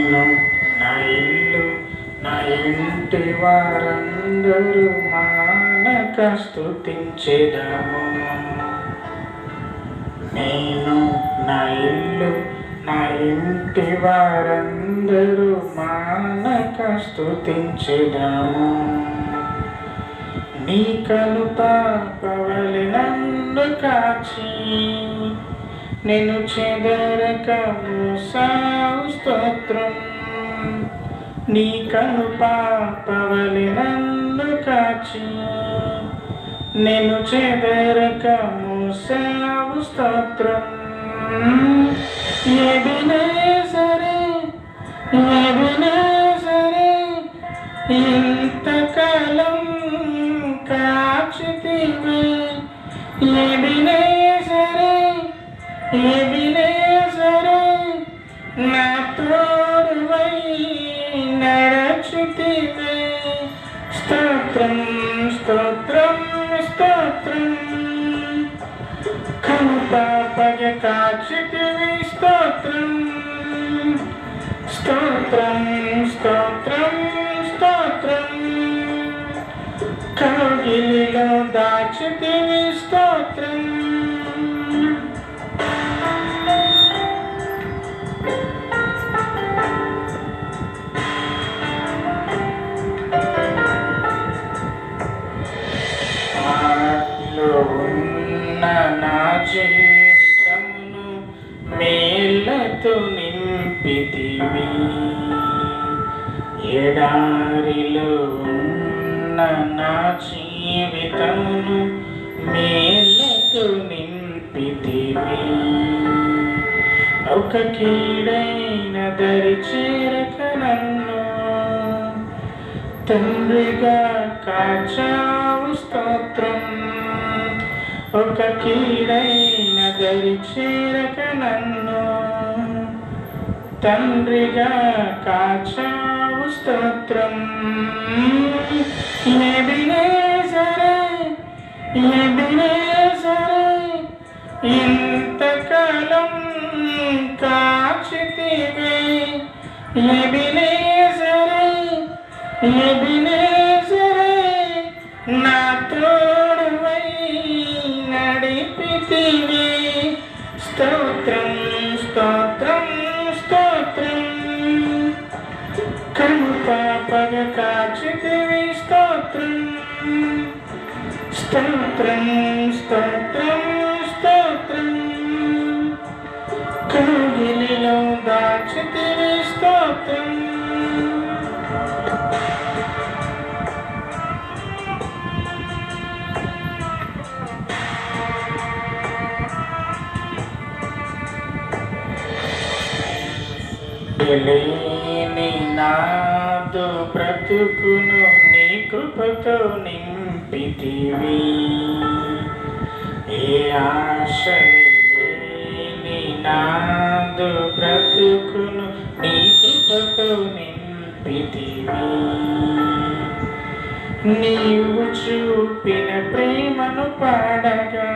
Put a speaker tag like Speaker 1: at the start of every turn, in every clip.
Speaker 1: నేను నా ఇల్లు నా ఇంటి వారందరూ మానక స్థుతించేదాము నేను నా ఇల్లు నా ఇంటి వారందరూ మానక స్థుతించేదాము నీ కలుత పాపవలి నన్ను కాచి నేను చెదరక మూసావు స్తోత్రం. నీ కను పాపవలి నన్ను కాచి. నేను చెదరక మూసావు స్తోత్రం. ఏదినే సరే ఏదినే సరే ఇంతకాలం కాచితివే ఏదినే ఏదినే నా తోడువై నడచితివే స్తోత్రం స్తోత్రం స్తోత్రం. కను పాపగ స్తోత్రం స్తోత్రం స్తోత్రం స్తోత్రం కౌగిలిలో దాచితివి నింపితివి ఎడారిలో ఉన్న నా జీవితమును మేలకు నింపితివి ఒక కీడైన దరి చేరక నన్ను తండ్రిగా కాచావు స్తోత్రం. ఒక కీడైన దరి చేరక నన్ను తండ్రిగా కాచావు స్తోత్రం. ఎదినే సరే ఎదినే సరే ఇంతకాలం కాచితివే. ఎదినే సరే ఎదినే సరే నా తోడువై నడిపితివి. స్తోత్రం స్తోత్రం స్తోత్రం. కను పాపగ స్తోత్రం. స్తోత్రం స్తోత్రం స్తోత్రం. కౌగిలిలో దాచితివి స్తోత్రం. తెలియని నాతో బ్రతుకును నీ కృపతో నింపితివి. ఏ ఆశ లేని నాదు బ్రతుకును నీ కృపతో నింపితివి. నీవు చూపిన ప్రేమను పాడగా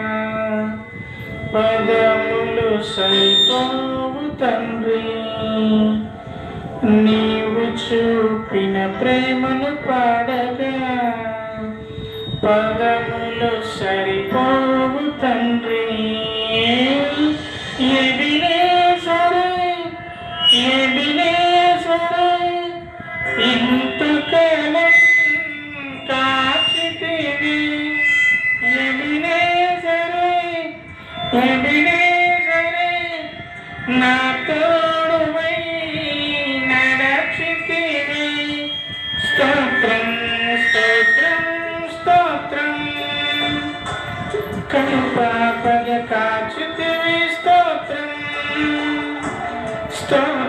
Speaker 1: పదములు సైతం తండ్రి. నీవు చూపిన ప్రేమను పాడగా పదములు సరిపోవు తండ్రి. ఎదినే సరే ఎదినే సరే ఇంతకాలం కాచితివి. ఎదినే సరే ఎదినే ಕೃಪಾಪದ ಕಾಚುತ್ತಿವಿ ಸ್ತೋತ್ರ ಸ್ತೋತ್ರ